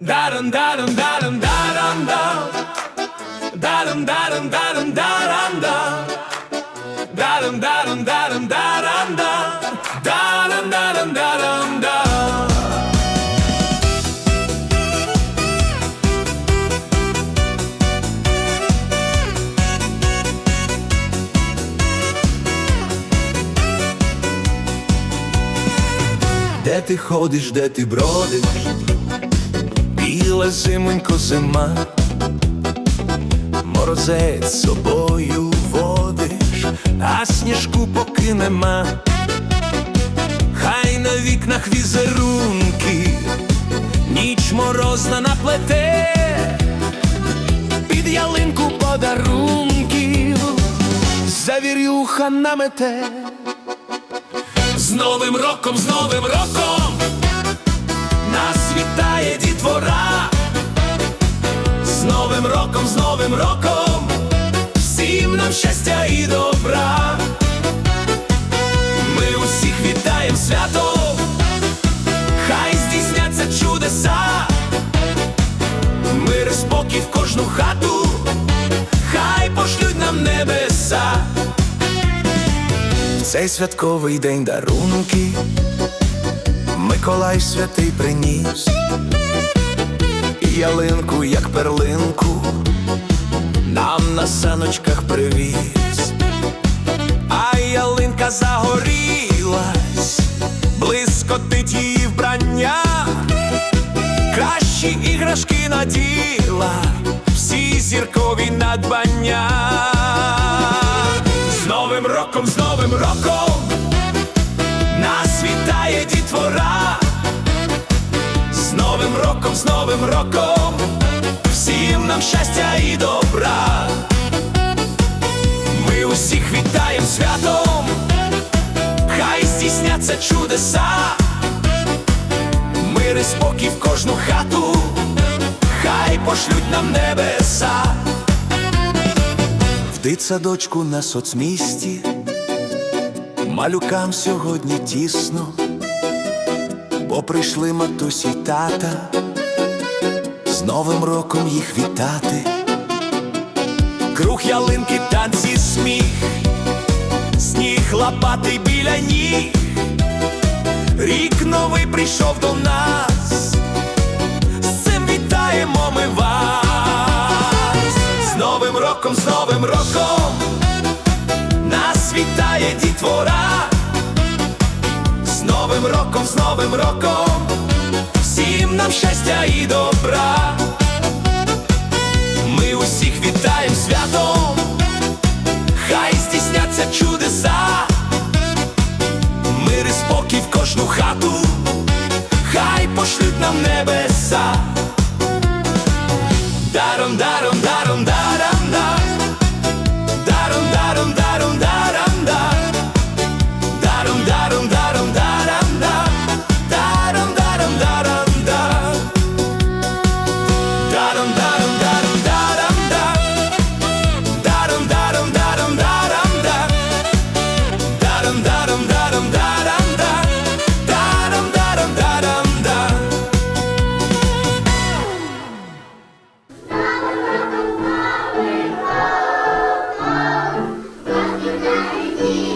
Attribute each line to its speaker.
Speaker 1: Дарам, дарам, дарам, дарам, дам. Дарам, дарам, дарам, дарам, дам. Дарам, дарам, дарам, дарам, дам. Дарам, дарам, дарам, дам.
Speaker 2: Де ти ходиш, де ти бродиш, біла зимонько зима, морозець собою водиш, а сніжку поки нема, хай на вікнах візерунки, ніч морозна наплете, під ялинку подарунків, завірюха намете.
Speaker 1: З Новим роком, з Новим роком Новим роком всім нам щастя і добра. Ми усіх вітаємо свято, хай здійсняться чудеса. Мир спокій в кожну хату, хай пошлють нам небеса.
Speaker 2: Цей святковий день дарунки Миколай святий приніс І ялинку, як перлинку, нам на саночках привіз, а ялинка загорілась, блискотить її вбрання, кращі іграшки наділа, всі зіркові надбання.
Speaker 1: З Новим роком, з Новим роком нас вітає дітвора. З Новим роком, з Новим роком щастя і добра. Ми усіх вітаємо святом, хай здійсняться чудеса. Мир і спокій в кожну хату, хай пошлють нам небеса.
Speaker 2: В дитсадочку на соцмісті малюкам сьогодні тісно, бо прийшли матусі й тата з Новим роком їх вітати.
Speaker 1: Круг ялинки, танці, сміх, сніг лопатий біля ніг, рік новий прийшов до нас, з цим вітаємо ми вас, з Новим роком, з Новим роком, нас вітає дітвора, з Новим роком, з Новим роком, нам щастя і добра. Ми усіх вітаємо святом, хай здійсняться чудеса, мир і спокій в кожну хату, хай пошлють нам небеса. Yeah.